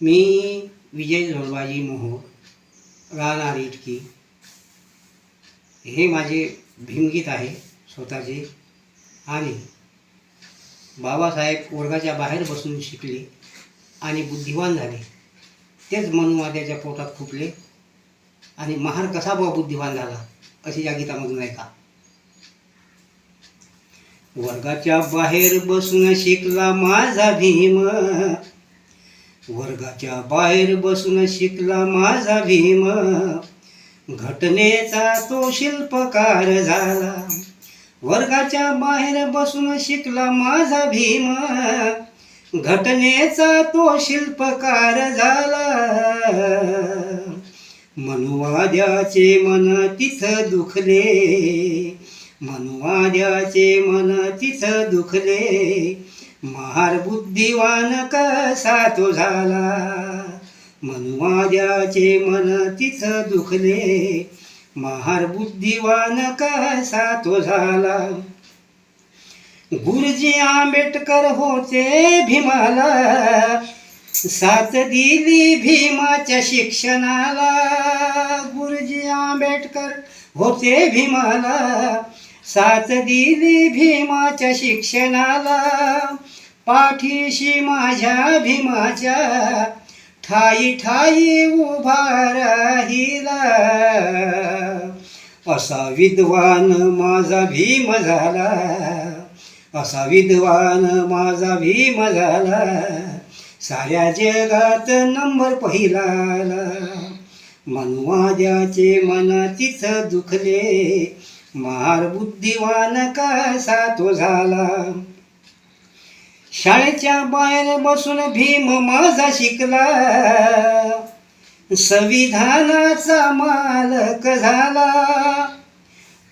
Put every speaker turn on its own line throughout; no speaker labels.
मी विजय झोलबाजी मोहोळ राहणार इटकी हे माझे भीमगीत आहे स्वतःचे. आणि बाबासाहेब वर्गाच्या बाहेर बसून शिकले आणि बुद्धिवान झाले. तेच मनुवाद्याच्या पोटात खुपले. आणि महार कसा बुवा बुद्धिवान झाला अशी या गीतामधून ऐका वर्गाच्या बाहेर बसून शिकला माझा भीम. वर्गाच्या बाहेर बसून शिकला माझा भीम. घटनेचा तो शिल्पकार झाला. वर्गाच्या बाहेर बसून शिकला माझा भीम. घटनेचा तो शिल्पकार झाला. मनुवाद्याचे मन तिथं दुखले. मनुवाद्याचे मन तिथं दुखले. महार बुद्धिवान कसा तो झाला? मनुवाद्याचे मन तिथ दुखले. महार बुद्धिवान कसा तो झाला? गुरुजी आंबेडकर होते भीमाला. साथ दिली भीमाच्या शिक्षणाला. गुरुजी आंबेडकर होते भीमाला. साथ दिली भीमाच्या शिक्षणाला पाठीशी माझ्या भीमाच्या ठाई ठाई उभा राहिला असा विद्वान माझा भीम झाला असा विद्वान माझा भीम झाला साऱ्या जगात नंबर पहिला आला. मनुवाद्याचे मन तिथं दुखले महार बुद्धिवान कसा तो झाला? शाळेच्या बाहेर बसून भीम माझा शिकला. संविधानाचा मालक झाला.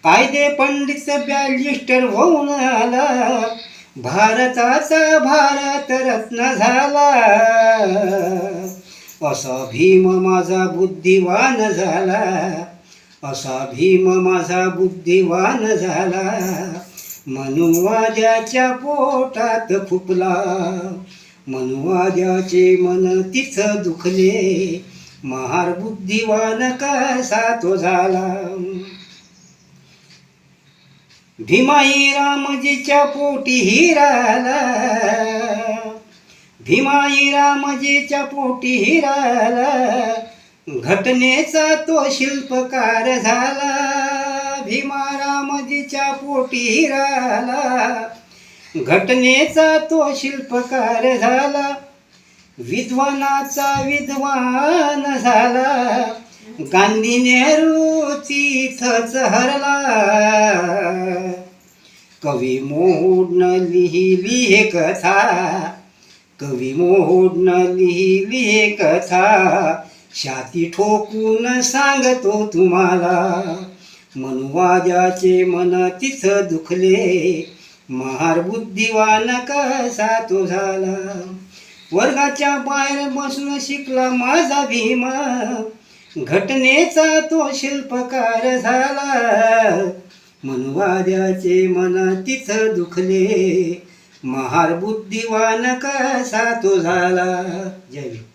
कायदे पंडित बॅलिस्टर होऊन आला. भारताचा भारत रत्न झाला. असा भीम माझा बुद्धिवान झाला. असा भीम माझा बुद्धिवान झाला. मनुवाद्याच्या पोटात फुपला मनुवाद्याचे मन तिथ दुखले. महार बुद्धिवान कसा तो झाला. भीमाई रामजीच्या पोटी हिराला भीमाई रामजीच्या पोटी हिराला घटनेचा तो शिल्पकार झाला भीमारामजीच्या पोटी हिराला घटनेचा तो शिल्पकार झाला विद्वानाचा विद्वान झाला. गांधी नेहरू तिथच हरला. कवी मोडन लिहिली हे कथा कवी मोडन लिहिली हे कथा. छाती ठोकून सांगतो तुम्हाला. मनुवाजाचे मन तिथ दुखले. महार बुद्धिवान कसा तो झाला. वर्गाच्या बाहेर बसून शिकला माझा भीम. घटनेचा तो शिल्पकार झाला. मनुवाद्याचे मन तिथ दुखले. महार बुद्धिवान कसा तो झाला. जय